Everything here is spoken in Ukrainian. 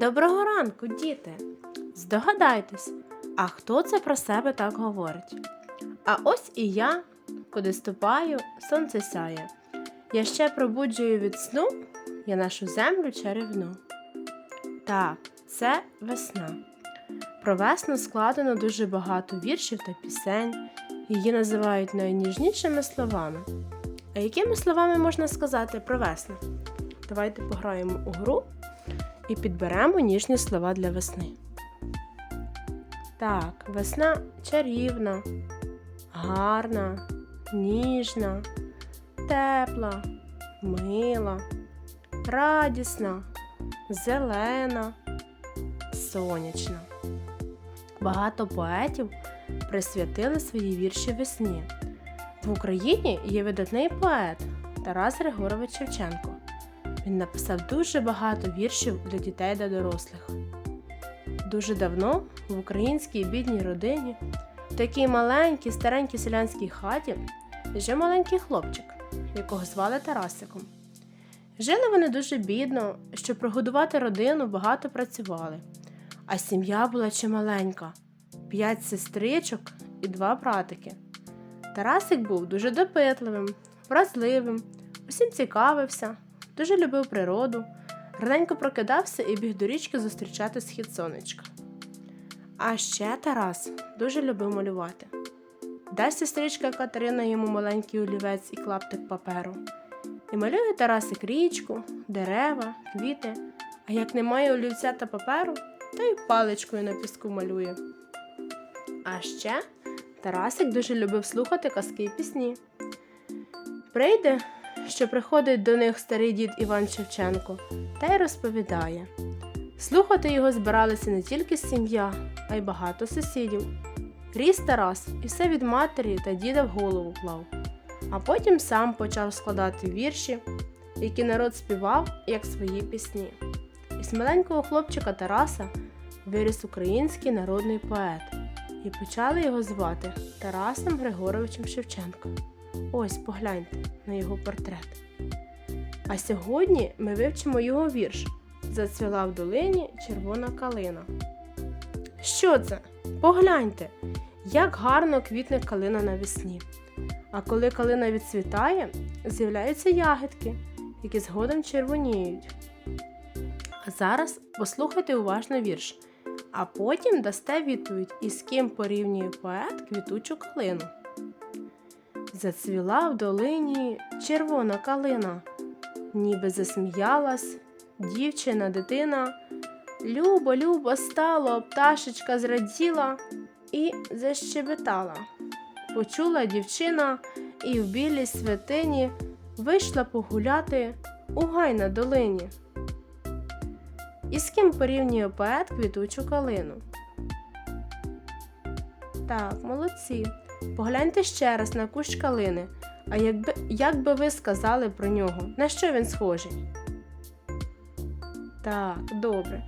Доброго ранку, діти! Здогадайтесь, а хто це про себе так говорить? А ось і я, куди ступаю, сонце сяє. Я ще пробуджую від сну, я нашу землю чарівну. Так, це весна. Про весну складено дуже багато віршів та пісень. Її називають найніжнішими словами. А якими словами можна сказати про весну? Давайте пограємо у гру і підберемо ніжні слова для весни. Так, весна чарівна, гарна, ніжна, тепла, мила, радісна, зелена, сонячна. Багато поетів присвятили свої вірші весні. В Україні є видатний поет Тарас Григорович Шевченко. Він написав дуже багато віршів для дітей та дорослих. Дуже давно в українській бідній родині, в такій маленькій старенькій селянській хаті, жив маленький хлопчик, якого звали Тарасиком. Жили вони дуже бідно, щоб прогодувати родину, багато працювали, а сім'я була чималенька п'ять сестричок і два братики. Тарасик був дуже допитливим, вразливим, усім цікавився, дуже любив природу, раненько прокидався і біг до річки зустрічати схід сонечка. А ще Тарас дуже любив малювати. Дасть сестричка Катерина йому маленький олівець і клаптик паперу. І малює Тарасик річку, дерева, квіти, а як немає олівця та паперу, то й паличкою на піску малює. А ще Тарасик дуже любив слухати казки і пісні. Прийде, що приходить до них старий дід Іван Шевченко та й розповідає. Слухати його збиралися не тільки сім'я, а й багато сусідів. Ріс Тарас і все від матері та діда в голову клав, а потім сам почав складати вірші, які народ співав як свої пісні. Із маленького хлопчика Тараса виріс український народний поет, і почали його звати Тарасом Григоровичем Шевченком. Ось погляньте на його портрет. А сьогодні ми вивчимо його вірш Зацвіла в долині червона калина. Що це? Погляньте, як гарно квітне калина навесні. А коли калина відцвітає, з'являються ягідки, які згодом червоніють. А зараз послухайте уважно вірш, а потім дасте відповідь, із ким порівнює поет квітучу калину. Зацвіла в долині червона калина, ніби засміялась дівчина, дитина. Любо, любо стало, пташечка зраділа і защебетала. Почула дівчина і в білій святині вийшла погуляти у гай на долині. І з ким порівнює поет квітучу калину? Так, молодці. Погляньте ще раз на кущ калини. А якби, як би ви сказали про нього, на що він схожий? Так, добре.